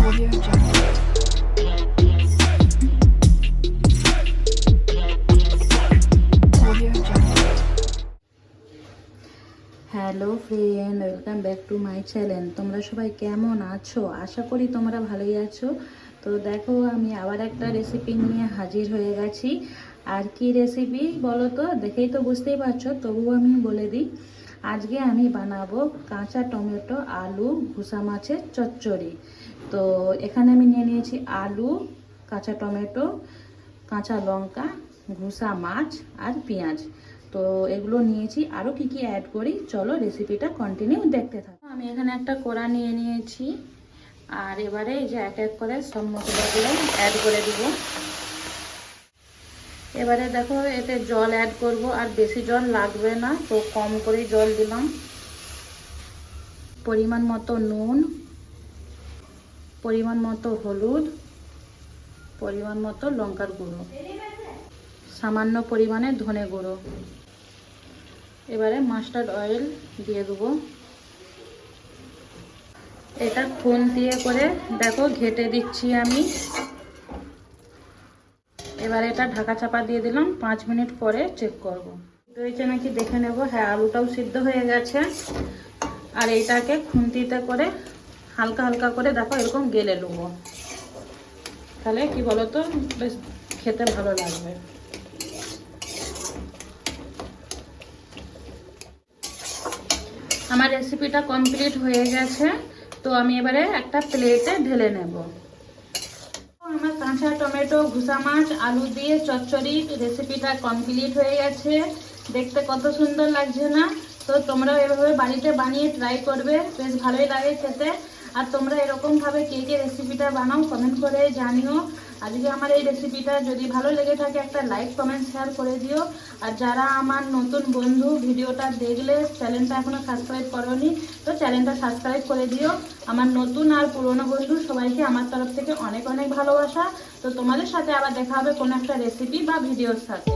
Hello friend welcome back to my channel তোমরা সবাই কেমন আছো? আশা করি তোমরা ভালোই আছো। তো দেখো, আমি আবার একটা রেসিপি নিয়ে হাজির হয়ে গেছি। আর কি রেসিপি বলো তো দেখেই তো বুঝতেই পারছ, তবুও আমি বলে দিই। আজকে আমি বানাবো কাঁচা টমেটো, আলু, ভুসা মাছের চচ্চড়ি। তো এখানে আমি নিয়ে নিয়েছি আলু, কাঁচা টমেটো, কাঁচা লঙ্কা, ঘুষা মাছ আর পেঁয়াজ। তো এগুলো নিয়েছি। আরও কি কি অ্যাড করি? চলো রেসিপিটা কন্টিনিউ দেখতে থাকো। আমি এখানে একটা কোড়া নিয়ে নিয়েছি। আর এবারে এই যে এক এক করে সব মশলাগুলো অ্যাড করে দিব। এবারে দেখো, এতে জল অ্যাড করব। আর বেশি জল লাগবে না, তো কম করে জল দিলাম। পরিমাণ মতো নুন পরিমাণ মতো হলুদ, পরিমাণ মতো লঙ্কার গুঁড়ো। সামান্য পরিমাণে ধনে গুঁড়ো। এবারে মাস্টার্ড অয়েল দিয়ে দেবো। এটা ফোন দিয়ে করে, দেখো, ঘেটে দিচ্ছি আমি। এবারে এটা ঢাকা চাপা দিয়ে দিলাম। পাঁচ মিনিট পরে চেক করব। হয়েছে নাকি দেখে নেব। হ্যাঁ আলুটাও সিদ্ধ হয়ে গেছে। আর এইটাকে খুন্তিতে করে হালকা হালকা করে দেখো এরকম গেলে নেব তাহলে কি বলতো? বেশ খেতে ভালো লাগবে। আমার রেসিপিটা কমপ্লিট হয়ে গেছে। তো আমি এবারে একটা প্লেটে ঢেলে নেব। আমার কাঁচা টমেটো, ঘুষা মাছ, আলু দিয়ে চচ্চড়ি রেসিপিটা কমপ্লিট হয়ে গেছে। দেখতে কত সুন্দর লাগছে না? তো তোমরাও এভাবে বাড়িতে বানিয়ে ট্রাই করবে। বেশ ভালোই লাগে খেতে। আর তোমরা এরকমভাবে কে কে রেসিপিটা বানাও কমেন্ট করে জানিও। আজকে আমার এই রেসিপিটা যদি ভালো লেগে থাকে, একটা লাইক কমেন্ট শেয়ার করে দিও। আর যারা আমার নতুন বন্ধু, ভিডিওটা দেখলে চ্যানেলটা এখনও সাবস্ক্রাইব করোনি, তো চ্যানেলটা সাবস্ক্রাইব করে দিও। আমার নতুন আর পুরনো বন্ধু, সবাইকে আমার তরফ থেকে অনেক অনেক ভালোবাসা। তো তোমাদের সাথে আবার দেখা হবে কোনো একটা রেসিপি বা ভিডিওর সাথে।